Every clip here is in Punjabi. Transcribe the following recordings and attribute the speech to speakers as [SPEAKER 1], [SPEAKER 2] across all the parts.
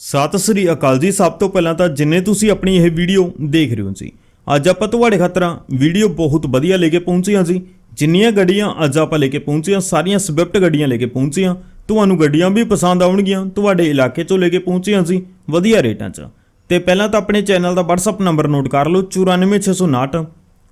[SPEAKER 1] ਸਤਿ ਸ੍ਰੀ ਅਕਾਲ ਜੀ। ਸਭ ਤੋਂ ਪਹਿਲਾਂ ਤਾਂ ਜਿੰਨੇ ਤੁਸੀਂ ਆਪਣੀ ਇਹ ਵੀਡੀਓ ਦੇਖ ਰਹੇ ਹੋ ਜੀ, ਅੱਜ ਆਪਾਂ ਤੁਹਾਡੇ ਖਾਤਰਾਂ ਵੀਡੀਓ ਬਹੁਤ ਵਧੀਆ ਲੈ ਕੇ ਪਹੁੰਚੇ ਹਾਂ ਜੀ। ਜਿੰਨੀਆਂ ਗੱਡੀਆਂ ਅੱਜ ਆਪਾਂ ਲੈ ਕੇ ਪਹੁੰਚੇ ਹਾਂ, ਸਾਰੀਆਂ ਸਵਿਫਟ ਗੱਡੀਆਂ ਲੈ ਕੇ ਪਹੁੰਚੇ ਹਾਂ। ਤੁਹਾਨੂੰ ਗੱਡੀਆਂ ਵੀ ਪਸੰਦ ਆਉਣਗੀਆਂ, ਤੁਹਾਡੇ ਇਲਾਕੇ ਚੋਂ ਲੈ ਕੇ ਪਹੁੰਚੇ ਹਾਂ ਜੀ, ਵਧੀਆ ਰੇਟਾਂ 'ਚ। ਤੇ ਪਹਿਲਾਂ ਤਾਂ ਆਪਣੇ ਚੈਨਲ ਦਾ WhatsApp ਨੰਬਰ ਨੋਟ ਕਰ ਲਓ 94659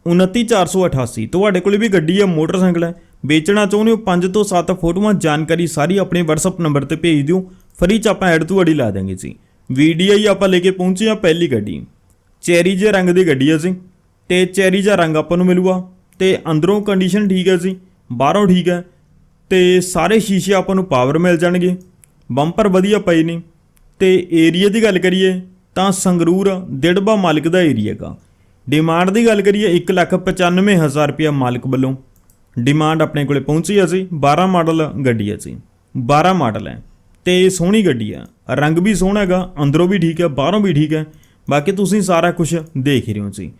[SPEAKER 1] 29488 ਤੁਹਾਡੇ ਕੋਲ ਵੀ ਗੱਡੀ ਹੈ, ਮੋਟਰਸਾਈਕਲ ਹੈ। ਵੇਚਣਾ ਚਾਹੁੰਦੇ ਹੋ 5 ਤੋਂ 7 ਫੋਟੋਆਂ, ਜਾਣਕਾਰੀ ਸਾਰੀ ਆਪਣੇ WhatsApp ਨੰਬਰ ਤੇ ਭੇਜ ਦਿਓ। ਫਰੀ ਚ ਆਪਾਂ ਐਡ ਟੂ ਤੁਹਾਡੀ ਲਾ ਦਾਂਗੇ ਜੀ। ਵੀਡੀਓ ਹੀ ਆਪਾਂ ਲੈ ਕੇ ਪਹੁੰਚੇ ਆ ਪਹਿਲੀ ਗੱਡੀ। ਚੈਰੀ ਜੇ ਰੰਗ ਦੀ ਗੱਡੀ ਹੈ ਜੀ। ਤੇ ਚੈਰੀ ਜਿਹਾ ਰੰਗ ਆਪਾਂ ਨੂੰ ਮਿਲੂਗਾ। ਤੇ ਅੰਦਰੋਂ ਕੰਡੀਸ਼ਨ ਠੀਕ ਹੈ ਜੀ। ਬਾਹਰੋਂ ਠੀਕ ਹੈ ਤੇ ਸਾਰੇ ਸ਼ੀਸ਼ੇ ਆਪਾਂ ਨੂੰ ਪਾਵਰ ਮਿਲ ਜਾਣਗੇ। ਬੰਪਰ ਵਧੀਆ ਪਏ ਨੇ ਤੇ ਏਰੀਆ ਦੀ ਗੱਲ ਕਰੀਏ ਤਾਂ ਸੰਗਰੂਰ ਦਿੜਬਾ ਮਾਲਕ ਦਾ ਏਰੀਆ ਹੈਗਾ। ਡਿਮਾਂਡ ਦੀ ਗੱਲ ਕਰੀਏ 195000 ਰੁਪਇਆ ਮਾਲਕ ਵੱਲੋਂ। ਡਿਮਾਂਡ ਆਪਣੇ ਕੋਲੇ ਪਹੁੰਚੀ ਹੈ ਜੀ। 12 ਮਾਡਲ ਗੱਡੀ ਹੈ ਜੀ। 12 ਮਾਡਲ ਹੈ। ਤੇ ਸੋਹਣੀ ਗੱਡੀ ਆ। ਰੰਗ ਵੀ ਸੋਹਣਾ ਹੈਗਾ, ਅੰਦਰੋਂ ਵੀ ਠੀਕ ਹੈ, ਬਾਹਰੋਂ ਵੀ ਠੀਕ ਹੈ। ਬਾਕੀ ਤੁਸੀਂ ਸਾਰਾ ਕੁਝ ਦੇਖ ਹੀ ਰਹੇ ਹੋ ਜੀ।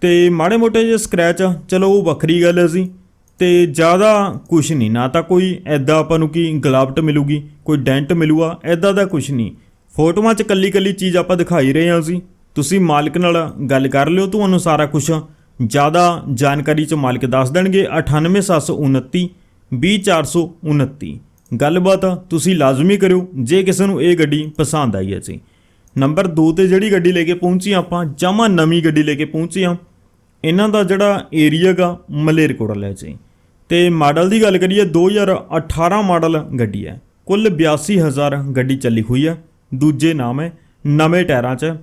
[SPEAKER 1] ਤੇ ਮਾੜੇ ਮੋਟੇ ਜਿਹੇ ਸਕ੍ਰੈਚ ਆ, ਚਲੋ ਉਹ ਵੱਖਰੀ ਗੱਲ ਹੈ ਜੀ। ਤੇ ਜ਼ਿਆਦਾ ਕੁਝ ਨਹੀਂ, ਨਾ ਤਾਂ ਕੋਈ ਐਦਾਂ ਆਪਾਂ ਨੂੰ ਕੀ ਗਲਾਵਟ ਮਿਲੂਗੀ, ਕੋਈ ਡੈਂਟ ਮਿਲੂਗਾ ਐਦਾਂ ਦਾ ਕੁਝ ਨਹੀਂ। ਫੋਟੋਆਂ 'ਚ ਕੱਲੀ ਕੱਲੀ ਚੀਜ਼ ਆਪਾਂ ਦਿਖਾਈ ਰਹੇ ਹਾਂ ਜੀ। ਤੁਸੀਂ ਮਾਲਕ ਨਾਲ ਗੱਲ ਕਰ ਲਿਓ, ਤੁਹਾਨੂੰ ਸਾਰਾ ਕੁਝ ਜ਼ਿਆਦਾ ਜਾਣਕਾਰੀ 'ਚ ਮਾਲਕ ਦੱਸ ਦੇਣਗੇ। 98729 20429 ਗੱਲਬਾਤ ਤੁਸੀਂ ਲਾਜ਼ਮੀ ਕਰਿਓ, ਜੇ ਕਿਸੇ ਨੂੰ ਇਹ ਗੱਡੀ ਪਸੰਦ ਆਈ ਹੈ ਜੀ। ਨੰਬਰ 2 ਤੇ ਜਿਹੜੀ ਗੱਡੀ ਲੈ ਕੇ ਪਹੁੰਚੀ ਆਪਾਂ, ਜਮਾ ਨਵੀਂ ਗੱਡੀ ਲੈ ਕੇ ਪਹੁੰਚੀ ਹਾਂ। ਇਹਨਾਂ ਦਾ ਜਿਹੜਾ ਏਰੀਆ ਗਾ, ਮਲੇਰਕੋਟਲਾ ਹੈ ਜੀ। ਤੇ ਮਾਡਲ ਦੀ ਗੱਲ ਕਰੀਏ 2018 ਮਾਡਲ ਗੱਡੀ ਹੈ। ਕੁੱਲ 82000 ਗੱਡੀ ਚੱਲੀ ਹੋਈ ਹੈ। ਦੂਜੇ ਨਾਮ ਹੈ, ਨਵੇਂ ਟਾਇਰਾਂ 'ਚ।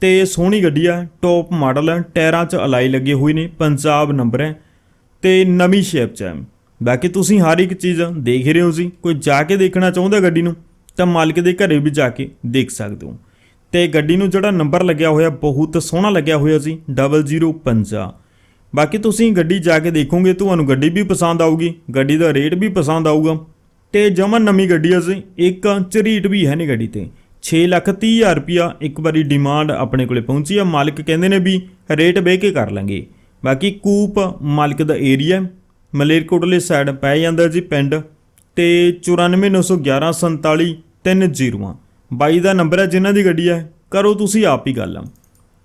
[SPEAKER 1] ਤੇ ਸੋਹਣੀ ਗੱਡੀ ਹੈ ਟੌਪ ਮਾਡਲ ਟਾਇਰਾਂ 'ਚ ਅਲਾਈ ਲੱਗੇ ਹੋਏ ਨੇ, ਪੰਜਾਬ ਨੰਬਰ ਹੈ। ਤੇ ਨਵੀਂ ਸ਼ੇਪ 'ਚ ਹੈ। ਬਾਕੀ ਤੁਸੀਂ ਹਰ ਇੱਕ ਚੀਜ਼ ਦੇਖ ਰਹੇ ਹੋ ਜੀ। ਕੋਈ ਜਾ ਕੇ ਦੇਖਣਾ ਚਾਹੁੰਦਾ ਗੱਡੀ ਨੂੰ, ਤਾਂ ਮਾਲਕ ਦੇ ਘਰੇ ਵੀ ਜਾ ਕੇ ਦੇਖ ਸਕਦੇ ਹੋ। ਤੇ ਗੱਡੀ ਨੂੰ ਜਿਹੜਾ ਨੰਬਰ ਲੱਗਿਆ ਹੋਇਆ, ਬਹੁਤ ਸੋਹਣਾ ਲੱਗਿਆ ਹੋਇਆ ਸੀ 005 ਬਾਕੀ ਤੁਸੀਂ ਗੱਡੀ ਜਾ ਕੇ ਦੇਖੋਗੇ, ਤੁਹਾਨੂੰ ਗੱਡੀ ਵੀ ਪਸੰਦ ਆਊਗੀ, ਗੱਡੀ ਦਾ ਰੇਟ ਵੀ ਪਸੰਦ ਆਊਗਾ। ਤੇ ਜਮਨ ਨਵੀਂ ਗੱਡੀ ਹੈ ਜੀ, ਇੱਕ ਝਰੀਟ ਵੀ ਹੈ ਨਹੀਂ ਗੱਡੀ ਤੇ। 6 ਲੱਖ 30 ਹਜ਼ਾਰ ਰੁਪਿਆ ਇੱਕ ਵਾਰੀ ਡਿਮਾਂਡ ਆਪਣੇ ਕੋਲੇ ਪਹੁੰਚੀ ਆ। ਮਾਲਕ ਕਹਿੰਦੇ ਨੇ ਵੀ ਰੇਟ ਬਹਿ ਕੇ ਕਰ ਲਾਂਗੇ। ਬਾਕੀ ਕੂਪ ਮਾਲਕ ਦਾ ਏਰੀਆ ਮਲੇਰਕੋਟਲੇ ਸਾਈਡ ਪੈ ਜਾਂਦਾ ਜੀ ਪਿੰਡ ਤੇ 9491147303 ਬਾਈ ਦਾ ਨੰਬਰ ਹੈ ਜਿਨ੍ਹਾਂ ਦੀ ਗੱਡੀ ਹੈ, ਕਰੋ ਤੁਸੀਂ ਆਪ ਹੀ ਗੱਲ।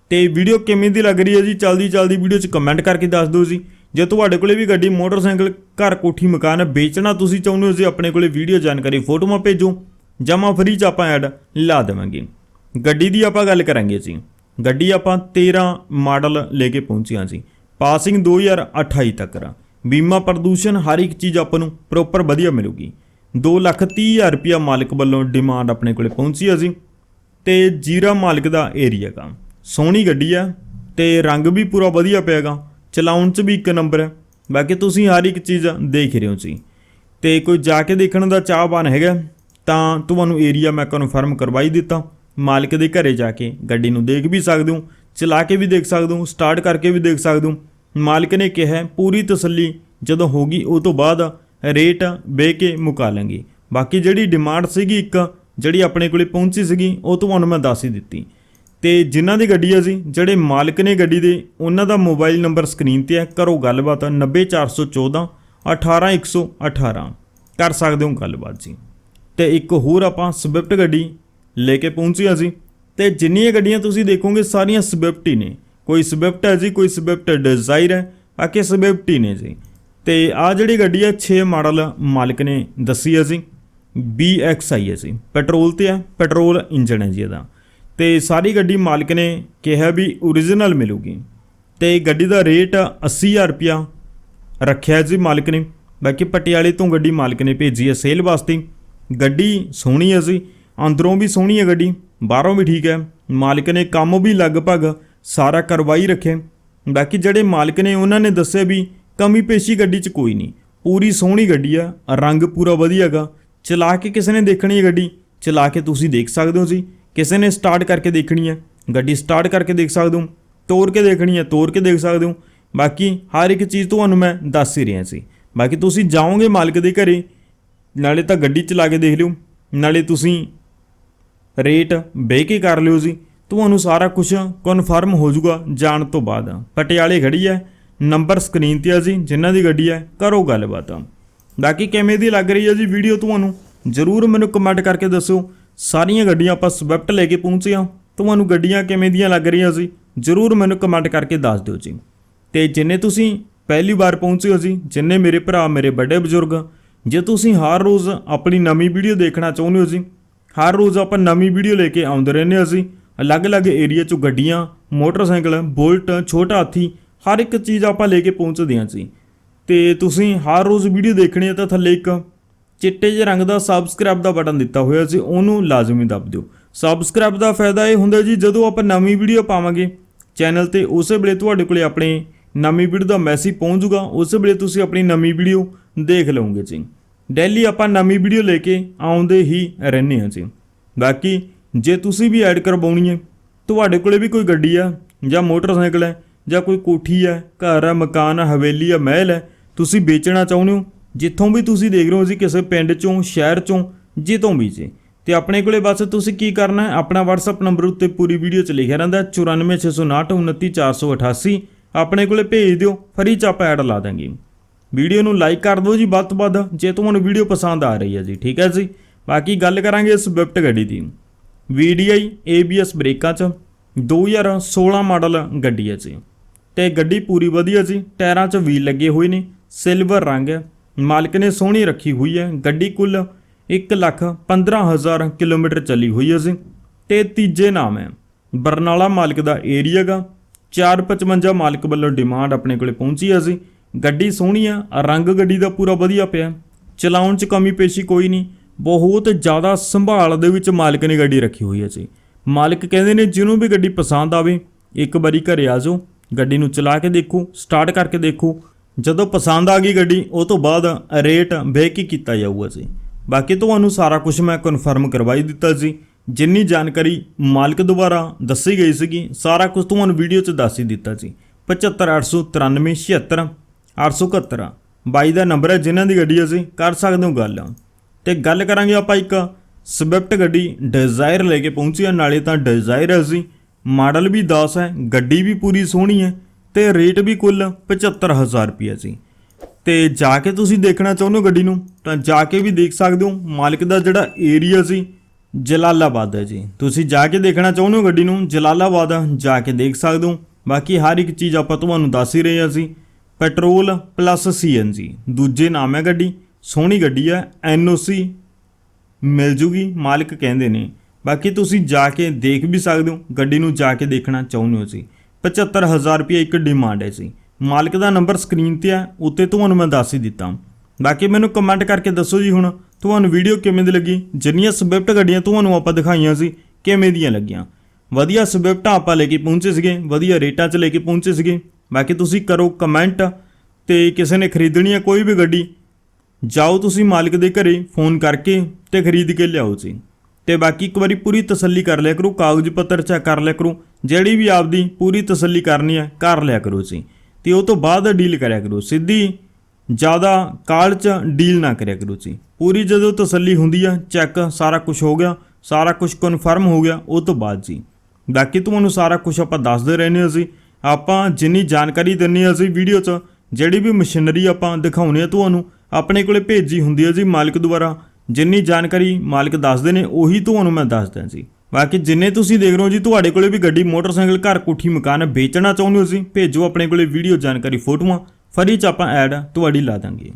[SPEAKER 1] ਤੇ ਵੀਡੀਓ ਕਿਵੇਂ ਦੀ ਲੱਗ ਰਹੀ ਹੈ ਜੀ? ਜਲਦੀ ਜਲਦੀ ਵੀਡੀਓ 'ਚ ਕਮੈਂਟ ਕਰਕੇ ਦੱਸ ਦਿਓ ਜੀ। ਜੇ ਤੁਹਾਡੇ ਕੋਲੇ ਵੀ ਗੱਡੀ, ਮੋਟਰਸਾਈਕਲ, ਘਰ, ਕੋਠੀ, ਮਕਾਨ ਵੇਚਣਾ ਤੁਸੀਂ ਚਾਹੁੰਦੇ ਹੋ ਜੀ, ਆਪਣੇ ਕੋਲੇ ਵੀਡੀਓ ਜਾਣਕਾਰੀ, ਫੋਟੋਆਂ ਭੇਜੋ। ਜਮਾ ਫਰੀ 'ਚ ਆਪਾਂ ਐਡ ਲਾ ਦੇਵਾਂਗੇ। ਗੱਡੀ ਦੀ ਆਪਾਂ ਗੱਲ ਕਰਾਂਗੇ ਜੀ। ਗੱਡੀ ਆਪਾਂ 13 ਮਾਡਲ ਲੈ ਕੇ ਪਹੁੰਚੀਆਂ ਜੀ। ਪਾਸਿੰਗ 2028 ਤੱਕ ਰਾ। ਬੀਮਾ ਪ੍ਰਦੂਸ਼ਣ ਹਰ ਇੱਕ ਚੀਜ਼ ਆਪਾਂ ਨੂੰ ਪ੍ਰੋਪਰ ਵਧੀਆ ਮਿਲੂਗੀ। 230000 ਰੁਪਿਆ ਮਾਲਕ ਵੱਲੋਂ ਡਿਮਾਂਡ ਆਪਣੇ ਕੋਲੇ ਪਹੁੰਚੀ ਅਸੀਂ ਜੀ। ਤੇ ਜੀਰਾ ਮਾਲਕ ਦਾ ਏਰੀਆ ਗਾ। ਸੋਹਣੀ ਗੱਡੀ ਆ ਤੇ ਰੰਗ ਵੀ ਪੂਰਾ ਵਧੀਆ ਪਿਆਗਾ ਚਲਾਉਣ 'ਚ ਵੀ ਇੱਕ ਨੰਬਰ ਹੈ ਬਾਕੀ ਤੁਸੀਂ ਹਰ ਇੱਕ ਚੀਜ਼ ਦੇਖ ਰਹੇ ਹੋ ਜੀ। ਤੇ ਕੋਈ ਜਾ ਕੇ ਦੇਖਣ ਦਾ ਚਾਹਵਾਨ ਹੈਗਾ, ਤਾਂ ਤੁਹਾਨੂੰ ਏਰੀਆ ਮੈਂ ਕਨਫਰਮ ਕਰਵਾਈ ਦਿੱਤਾ। ਮਾਲਕ ਦੇ ਘਰੇ ਜਾ ਕੇ ਗੱਡੀ ਨੂੰ ਦੇਖ ਵੀ ਸਕਦੇ ਹੋ, ਚਲਾ ਕੇ ਵੀ ਦੇਖ ਸਕਦੇ ਹੋ ਸਟਾਰਟ ਕਰਕੇ ਵੀ ਦੇਖ ਸਕਦੇ ਹੋ। ਮਾਲਕ ਨੇ ਕਿਹਾ, ਪੂਰੀ ਤਸੱਲੀ ਜਦੋਂ ਹੋਗੀ, ਉਹ ਤੋਂ ਬਾਅਦ ਰੇਟ ਵੇ ਕੇ ਮੁਕਾ ਲਾਂਗੇ। ਬਾਕੀ ਜਿਹੜੀ ਡਿਮਾਂਡ ਸੀਗੀ ਇੱਕ, ਜਿਹੜੀ ਆਪਣੇ ਕੋਲੇ ਪਹੁੰਚੀ ਸੀਗੀ, ਉਹ ਤੁਹਾਨੂੰ ਮੈਂ ਦੱਸ ਹੀ ਦਿੱਤੀ। ਤੇ ਜਿਨ੍ਹਾਂ ਦੀ ਗੱਡੀ ਹੈ ਜੀ, ਜਿਹੜੇ ਮਾਲਕ ਨੇ ਗੱਡੀ ਦੇ, ਉਹਨਾਂ ਦਾ ਮੋਬਾਈਲ ਨੰਬਰ ਸਕਰੀਨ ਤੇ ਹੈ। ਕਰੋ ਗੱਲਬਾਤ 90414 18118 ਕਰ ਸਕਦੇ ਹੋ ਗੱਲਬਾਤ ਜੀ। ਤੇ ਇੱਕ ਹੋਰ ਆਪਾਂ ਸਵਿਫਟ ਗੱਡੀ ਲੈ ਕੇ ਪਹੁੰਚੀ ਹਾਂ ਜੀ। ਤੇ ਜਿੰਨੀਆਂ ਗੱਡੀਆਂ ਤੁਸੀਂ ਦੇਖੋਗੇ, ਸਾਰੀਆਂ ਸਵਿਫਟ ਹੀ ਨੇ। ਕੋਈ ਸਵਿਫਟ ਹੈ ਜੀ, ਕੋਈ ਸਵਿਫਟ ਡਿਜ਼ਾਇਰ ਹੈ, ਬਾਕੀ ਸਵਿਫਟ ਹੀ ਨੇ ਜੀ। ਤੇ ਆ ਜਿਹੜੀ ਗੱਡੀ ਹੈ 6 ਮਾਡਲ ਮਾਲਕ ਨੇ ਦੱਸੀ ਹੈ ਜੀ। BXI ਹੈ ਜੀ। ਪੈਟਰੋਲ ਤੇ ਹੈ, ਪੈਟਰੋਲ ਇੰਜਨ ਹੈ ਜੀ ਇਹਦਾ। ਤੇ ਸਾਰੀ ਗੱਡੀ ਮਾਲਕ ਨੇ ਕਿਹਾ ਵੀ origignal ਮਿਲੂਗੀ। ਤੇ ਗੱਡੀ ਦਾ ਰੇਟ 80000 ਰੁਪਿਆ ਰੱਖਿਆ ਜੀ ਮਾਲਕ ਨੇ। ਬਾਕੀ ਪਟਿਆਲੇ ਤੋਂ ਗੱਡੀ ਮਾਲਕ ਨੇ ਭੇਜੀ ਹੈ ਸੇਲ ਵਾਸਤੇ। ਗੱਡੀ ਸੋਹਣੀ ਹੈ ਜੀ। ਅੰਦਰੋਂ ਵੀ ਸੋਹਣੀ ਹੈ ਗੱਡੀ, ਬਾਹਰੋਂ ਵੀ ਠੀਕ ਹੈ। ਮਾਲਕ ਨੇ ਕੰਮ ਵੀ ਲਗਭਗ ਸਾਰਾ ਕਰਵਾਈ ਰੱਖਿਆ ਬਾਕੀ ਜਿਹੜੇ ਮਾਲਕ ਨੇ, ਉਹਨਾਂ ਨੇ ਦੱਸਿਆ ਵੀ ਕਮੀ ਪੇਸ਼ੀ ਗੱਡੀ 'ਚ ਕੋਈ ਨਹੀਂ। ਪੂਰੀ ਸੋਹਣੀ ਗੱਡੀ ਆ, ਰੰਗ ਪੂਰਾ ਵਧੀਆ ਹੈਗਾ। ਚਲਾ ਕੇ ਕਿਸੇ ਨੇ ਦੇਖਣੀ ਹੈ ਗੱਡੀ? ਚਲਾ ਕੇ ਤੁਸੀਂ ਦੇਖ ਸਕਦੇ ਹੋ ਜੀ। ਕਿਸੇ ਨੇ ਸਟਾਰਟ ਕਰਕੇ ਦੇਖਣੀ ਹੈ। ਗੱਡੀ ਸਟਾਰਟ ਕਰਕੇ ਦੇਖ ਸਕਦੇ ਹੋ। ਤੋੜ ਕੇ ਦੇਖਣੀ ਹੈ ਤੋੜ ਕੇ ਦੇਖ ਸਕਦੇ ਹੋ। ਬਾਕੀ ਹਰ ਇੱਕ ਚੀਜ਼ ਤੁਹਾਨੂੰ ਮੈਂ ਦੱਸ ਹੀ ਰਿਹਾ ਸੀ। ਬਾਕੀ ਤੁਸੀਂ ਜਾਓਗੇ ਮਾਲਕ ਦੇ ਘਰੇ, ਨਾਲੇ ਤਾਂ ਗੱਡੀ ਚਲਾ ਕੇ ਦੇਖ ਲਿਓ। ਨਾਲੇ ਤੁਸੀਂ ਰੇਟ ਬਹਿ ਕੇ ਕਰ ਲਿਓ ਜੀ। ਤੁਹਾਨੂੰ ਸਾਰਾ ਕੁਝ ਕਨਫਰਮ ਹੋ ਜਾਊਗਾ ਜਾਣ ਤੋਂ ਬਾਅਦ। ਪਟਿਆਲੇ ਖੜੀ ਹੈ ਨੰਬਰ ਸਕਰੀਨ ਤੇ ਆ ਜੀ, ਜਿਨ੍ਹਾਂ ਦੀ ਗੱਡੀ ਹੈ ਕਰੋ ਗੱਲਬਾਤ। ਬਾਕੀ ਕਿਵੇਂ ਦੀ ਲੱਗ ਰਹੀ ਹੈ ਜੀ ਵੀਡੀਓ ਤੁਹਾਨੂੰ? ਜਰੂਰ ਮੈਨੂੰ ਕਮੈਂਟ ਕਰਕੇ ਦੱਸਿਓ। ਸਾਰੀਆਂ ਗੱਡੀਆਂ ਆਪਾਂ ਸਵਿਫਟ ਲੈ ਕੇ ਪਹੁੰਚੇ ਹਾਂ ਤੁਹਾਨੂੰ ਗੱਡੀਆਂ ਕਿਵੇਂ ਦੀਆਂ ਲੱਗ ਰਹੀਆਂ ਸੀ ਜਰੂਰ ਮੈਨੂੰ ਕਮੈਂਟ ਕਰਕੇ ਦੱਸ ਦਿਓ ਜੀ। ਤੇ ਜਿੰਨੇ ਤੁਸੀਂ ਪਹਿਲੀ ਵਾਰ ਪਹੁੰਚੇ ਹੋ ਜੀ, ਜਿੰਨੇ ਮੇਰੇ ਭਰਾ, ਮੇਰੇ ਵੱਡੇ ਬਜ਼ੁਰਗ, ਜੇ ਤੁਸੀਂ ਹਰ ਰੋਜ਼ ਆਪਣੀ ਨਵੀਂ ਵੀਡੀਓ ਦੇਖਣਾ ਚਾਹੁੰਦੇ ਹੋ ਜੀ, ਹਰ ਰੋਜ਼ ਆਪਾਂ ਨਵੀਂ ਵੀਡੀਓ ਲੈ ਕੇ ਆਉਂਦੇ ਰਹਿੰਦੇ ਹਾਂ ਜੀ ਅਲੱਗ-ਅਲੱਗ ਏਰੀਆ 'ਚੋਂ ਗੱਡੀਆਂ, ਮੋਟਰਸਾਈਕਲ, ਬੁਲਟ, ਛੋਟਾ ਹਾਥੀ, ਹਰ ਇੱਕ ਚੀਜ਼ ਆਪਾਂ ਲੈ ਕੇ ਪਹੁੰਚਦੇ ਹਾਂ ਜੀ। ਤੇ ਤੁਸੀਂ ਹਰ ਰੋਜ਼ ਵੀਡੀਓ ਦੇਖਣੀ ਹੈ ਤਾਂ ਥੱਲੇ ਇੱਕ ਚਿੱਟੇ ਜਿਹੇ ਰੰਗ ਦਾ ਸਬਸਕ੍ਰਾਈਬ ਦਾ ਬਟਨ ਦਿੱਤਾ ਹੋਇਆ ਸੀ, ਉਹਨੂੰ ਲਾਜ਼ਮੀ ਦਬ ਦਿਓ। ਸਬਸਕ੍ਰਾਈਬ ਦਾ ਫਾਇਦਾ ਇਹ ਹੁੰਦਾ ਜੀ, ਜਦੋਂ ਆਪਾਂ ਨਵੀਂ ਵੀਡੀਓ ਪਾਵਾਂਗੇ, ਚੈਨਲ ਤੇ ਉਸੇ ਵੇਲੇ ਤੁਹਾਡੇ ਕੋਲੇ ਆਪਣੇ ਨਵੀਂ ਵੀਡੀਓ ਦਾ ਮੈਸੇਜ ਪਹੁੰਚ ਜਾਊਗਾ ਉਸੇ ਵੇਲੇ ਤੁਸੀਂ ਆਪਣੀ ਨਵੀਂ ਵੀਡੀਓ ਦੇਖ ਲਓਗੇ ਜੀ। ਡੈਲੀ ਆਪਾਂ ਨਵੀਂ ਵੀਡੀਓ ਲੈ ਕੇ ਆਉਂਦੇ ਹੀ ਰਹਿੰਦੇ ਹਾਂ ਜੀ। ਬਾਕੀ ਜੇ ਤੁਸੀਂ ਵੀ ਐਡ ਕਰਵਾਉਣੀ ਹੈ, ਤੁਹਾਡੇ ਕੋਲੇ ਵੀ ਕੋਈ ਗੱਡੀ ਆ, ਜਾਂ ਮੋਟਰਸਾਈਕਲ ਹੈ, ਜਾਂ ਕੋਈ ਕੋਠੀ ਹੈ, ਘਰ ਹੈ, ਮਕਾਨ ਹੈ, ਹਵੇਲੀ ਹੈ, ਮਹਿਲ ਹੈ, ਤੁਸੀਂ ਵੇਚਣਾ ਚਾਹੁੰਦੇ ਹੋ, ਜਿੱਥੋਂ ਵੀ ਤੁਸੀਂ ਦੇਖ ਰਹੇ ਹੋ ਜੀ ਕਿਸੇ ਪਿੰਡ ਚੋਂ, ਸ਼ਹਿਰ ਚੋਂ, ਜਿੱਥੋਂ ਵੀ ਜੀ। ਤੇ ਆਪਣੇ ਕੋਲੇ ਬਸ ਤੁਸੀਂ ਕੀ ਕਰਨਾ ਹੈ, ਆਪਣਾ WhatsApp ਨੰਬਰ ਉੱਤੇ ਪੂਰੀ ਵੀਡੀਓ 'ਚ ਲਿਖਿਆ ਰਹਿੰਦਾ 9469299488 ਆਪਣੇ ਕੋਲੇ ਭੇਜ ਦਿਓ, ਫਰੀ ਚ ਆਪਾਂ ਐਡ ਲਾ ਦਾਂਗੇ। ਵੀਡੀਓ ਨੂੰ ਲਾਈਕ ਕਰ ਦਿਓ ਜੀ ਵੱਧ ਤੋਂ ਵੱਧ, ਜੇ ਤੁਹਾਨੂੰ ਵੀਡੀਓ ਪਸੰਦ ਆ ਰਹੀ ਹੈ ਜੀ, ਠੀਕ ਹੈ ਜੀ। ਬਾਕੀ ਗੱਲ ਕਰਾਂਗੇ ਇਸ ਸਵਿਫਟ ਗੱਡੀ ਦੀ। VDI ABS ਬ੍ਰੇਕਾਂ 'ਚ 2016 ਮਾਡਲ ਗੱਡੀ ਹੈ ਜੀ। ਤੇ ਗੱਡੀ ਪੂਰੀ ਵਧੀਆ ਜੀ, ਟਾਇਰਾਂ 'ਚ ਵੀਲ ਲੱਗੇ ਹੋਏ ਨੇ ਸਿਲਵਰ ਰੰਗ ਹੈ ਮਾਲਕ ਨੇ ਸੋਹਣੀ ਰੱਖੀ ਹੋਈ ਹੈ, ਗੱਡੀ ਕੁੱਲ 1 ਲੱਖ 15000 ਕਿਲੋਮੀਟਰ ਚੱਲੀ ਹੋਈ ਹੈ ਜੀ। ਤੇ ਤੀਜੇ ਨਾਮ ਹੈ, ਬਰਨਾਲਾ ਮਾਲਕ ਦਾ ਏਰੀਆ ਗਾ 455 ਮਾਲਕ ਵੱਲੋਂ ਡਿਮਾਂਡ ਆਪਣੇ ਕੋਲੇ ਪਹੁੰਚੀ ਹੈ ਜੀ। ਗੱਡੀ ਸੋਹਣੀ ਆ ਰੰਗ ਗੱਡੀ ਦਾ ਪੂਰਾ ਵਧੀਆ ਪਿਆ। ਚਲਾਉਣ 'ਚ ਕਮੀ ਪੇਸ਼ੀ ਕੋਈ ਨਹੀਂ। ਬਹੁਤ ਜ਼ਿਆਦਾ ਸੰਭਾਲ ਦੇ ਵਿੱਚ ਮਾਲਕ ਨੇ ਗੱਡੀ ਰੱਖੀ ਹੋਈ ਹੈ ਜੀ। ਮਾਲਕ ਕਹਿੰਦੇ ਨੇ ਜਿਹਨੂੰ ਵੀ ਗੱਡੀ ਪਸੰਦ ਆਵੇ, ਇੱਕ ਵਾਰੀ ਘਰੇ ਆ ਜਾਓ, ਗੱਡੀ ਨੂੰ ਚਲਾ ਕੇ ਦੇਖੋ ਸਟਾਰਟ ਕਰਕੇ ਦੇਖੋ। ਜਦੋਂ ਪਸੰਦ ਆ ਗਈ ਗੱਡੀ, ਉਹ ਤੋਂ ਬਾਅਦ ਰੇਟ ਵੇਖ ਕੇ ਕੀਤਾ ਜਾਊਗਾ ਜੀ। ਬਾਕੀ ਤੁਹਾਨੂੰ ਸਾਰਾ ਕੁਝ ਮੈਂ ਕਨਫਰਮ ਕਰਵਾਈ ਦਿੱਤਾ ਜੀ। ਜਿੰਨੀ ਜਾਣਕਾਰੀ ਮਾਲਕ ਦੁਆਰਾ ਦੱਸੀ ਗਈ ਸੀਗੀ, ਸਾਰਾ ਕੁਝ ਤੁਹਾਨੂੰ ਵੀਡੀਓ 'ਚ ਦੱਸ ਹੀ ਦਿੱਤਾ ਜੀ। 758937 871 ਬਾਈ ਦਾ ਨੰਬਰ ਹੈ, ਜਿਨ੍ਹਾਂ ਦੀ ਗੱਡੀ ਅਸੀਂ ਕਰ ਸਕਦੇ ਹੋ ਗੱਲ। ਤੇ ਗੱਲ ਕਰਾਂਗੇ ਆਪਾਂ ਇੱਕ ਸਵਿਫਟ ਗੱਡੀ ਡਿਜ਼ਾਇਰ ਲੈ ਕੇ ਪਹੁੰਚੀ ਆ, ਨਾਲੇ ਤਾਂ ਡਿਜ਼ਾਇਰ ਹੈ ਅਸੀਂ ਮਾਡਲ ਵੀ 10 ਹੈ, ਗੱਡੀ ਵੀ ਪੂਰੀ ਸੋਹਣੀ ਹੈ ਤੇ ਰੇਟ ਵੀ ਕੁੱਲ 75000 ਰੁਪਏ ਸੀ ਤੇ ਜਾ ਕੇ ਤੁਸੀਂ ਦੇਖਣਾ ਚਾਹੁੰਦੇ ਹੋ ਗੱਡੀ ਨੂੰ, ਤਾਂ ਜਾ ਕੇ ਵੀ ਦੇਖ ਸਕਦੇ ਹੋ, ਮਾਲਕ ਦਾ ਜਿਹੜਾ ਏਰੀਆ ਸੀ ਜਲਾਲਾਬਾਦ ਹੈ ਜੀ। ਤੁਸੀਂ ਜਾ ਕੇ ਦੇਖਣਾ ਚਾਹੁੰਦੇ ਹੋ ਗੱਡੀ ਨੂੰ, ਜਲਾਲਾਬਾਦ ਜਾ ਕੇ ਦੇਖ ਸਕਦੇ ਹੋ। ਬਾਕੀ ਹਰ ਇੱਕ ਚੀਜ਼ ਆਪਾਂ ਤੁਹਾਨੂੰ ਦੱਸ ਹੀ ਰਹੇ ਹਾਂ ਅਸੀਂ ਪੈਟਰੋਲ ਪਲੱਸ ਸੀਐਨਜੀ ਦੂਜੇ ਨਾਮ ਹੈ ਗੱਡੀ। ਸੋਹਣੀ ਗੱਡੀ ਹੈ ਐਨਓਸੀ ਮਿਲ ਜੂਗੀ, ਮਾਲਕ ਕਹਿੰਦੇ ਨੇ। ਬਾਕੀ ਤੁਸੀਂ ਜਾ ਕੇ ਦੇਖ ਵੀ ਸਕਦੇ ਹੋ, ਗੱਡੀ ਨੂੰ ਜਾ ਕੇ ਦੇਖਣਾ ਚਾਹੁੰਦੇ ਹੋ ਜੀ 75000 ਰੁਪਏ ਇੱਕ ਡਿਮਾਂਡ ਹੈ ਜੀ। ਮਾਲਕ ਦਾ ਨੰਬਰ ਸਕਰੀਨ ਤੇ ਹੈ ਉੱਤੇ ਤੁਹਾਨੂੰ ਮੈਂ ਦੱਸ ਹੀ ਦਿੱਤਾ। ਬਾਕੀ ਮੈਨੂੰ ਕਮੈਂਟ ਕਰਕੇ ਦੱਸੋ ਜੀ ਹੁਣ, ਤੁਹਾਨੂੰ ਵੀਡੀਓ ਕਿਵੇਂ ਦੀ ਲੱਗੀ? ਜਿੰਨੀਆਂ ਸਵਿਫਟ ਗੱਡੀਆਂ ਤੁਹਾਨੂੰ ਆਪਾਂ ਦਿਖਾਈਆਂ ਸੀ, ਕਿਵੇਂ ਦੀਆਂ ਲੱਗੀਆਂ? ਵਧੀਆ ਸਵਿਫਟਾਂ ਆਪਾਂ ਲੈ ਕੇ ਪਹੁੰਚੇ ਸੀਗੇ, ਵਧੀਆ ਰੇਟਾਂ 'ਚ ਲੈ ਕੇ ਪਹੁੰਚੇ ਸੀਗੇ। ਬਾਕੀ ਤੁਸੀਂ ਕਰੋ ਕਮੈਂਟ ਤੇ ਕਿਸੇ ਨੇ ਖਰੀਦਣੀ ਹੈ ਕੋਈ ਵੀ ਗੱਡੀ ਜਾਓ ਤੁਸੀਂ ਮਾਲਕ ਦੇ ਘਰੇ, ਫੋਨ ਕਰਕੇ ਤੇ ਖਰੀਦ ਕੇ ਲਿਆਓ ਜੀ। ਤੇ ਬਾਕੀ ਇੱਕ ਵਾਰੀ ਪੂਰੀ ਤਸੱਲੀ ਕਰ ਲਿਆ ਕਰੋ, ਕਾਗਜ਼ ਪੱਤਰ ਚੈੱਕ ਕਰ ਲਿਆ ਕਰੋ, ਜਿਹੜੀ ਵੀ ਆਪਦੀ ਪੂਰੀ ਤਸੱਲੀ ਕਰਨੀ ਹੈ, ਕਰ ਲਿਆ ਕਰੋ ਜੀ। ਤੇ ਉਹ ਤੋਂ ਬਾਅਦ ਡੀਲ ਕਰਿਆ ਕਰੋ, ਸਿੱਧੀ ਜ਼ਿਆਦਾ ਕਾਲ ਚ ਡੀਲ ਨਾ ਕਰਿਆ ਕਰੋ ਜੀ। ਪੂਰੀ ਜਦੋਂ ਤਸੱਲੀ ਹੁੰਦੀ ਆ, ਚੈੱਕ ਸਾਰਾ ਕੁਝ ਹੋ ਗਿਆ, ਸਾਰਾ ਕੁਝ ਕਨਫਰਮ ਹੋ ਗਿਆ, ਉਹ ਤੋਂ ਬਾਅਦ ਜੀ। ਬਾਕੀ ਤੁਹਾਨੂੰ ਸਾਰਾ ਕੁਝ ਆਪਾਂ ਦੱਸਦੇ ਰਹਿੰਦੇ ਹਾਂ ਅਸੀਂ ਆਪਾਂ ਜਿੰਨੀ ਜਾਣਕਾਰੀ ਦਿੰਨੀ ਹਾਂ ਅਸੀਂ ਵੀਡੀਓ 'ਚ, ਜਿਹੜੀ ਵੀ ਮਸ਼ੀਨਰੀ ਆਪਾਂ ਦਿਖਾਉਣੀ ਆ ਤੁਹਾਨੂੰ ਆਪਣੇ ਕੋਲੇ ਭੇਜੀ ਹੁੰਦੀ ਹੈ ਜੀ ਮਾਲਕ ਦੁਆਰਾ। ਜਿੰਨੀ ਜਾਣਕਾਰੀ ਮਾਲਕ ਦੱਸਦੇ ਨੇ, ਉਹੀ ਤੁਹਾਨੂੰ ਮੈਂ ਦੱਸਦਾ ਜੀ। ਬਾਕੀ ਜਿੰਨੇ ਤੁਸੀਂ ਦੇਖ ਰਹੇ ਹੋ ਜੀ, ਤੁਹਾਡੇ ਕੋਲੇ ਵੀ ਗੱਡੀ, ਮੋਟਰਸਾਈਕਲ, ਘਰ, ਕੋਠੀ, ਮਕਾਨ ਵੇਚਣਾ ਚਾਹੁੰਦੇ ਹੋ ਜੀ, ਭੇਜੋ ਆਪਣੇ ਕੋਲੇ ਵੀਡੀਓ ਜਾਣਕਾਰੀ ਫੋਟੋਆਂ। ਫਰੀ ਚ ਆਪਾਂ ਐਡ ਤੁਹਾਡੀ ਲਾ ਦਾਂਗੇ।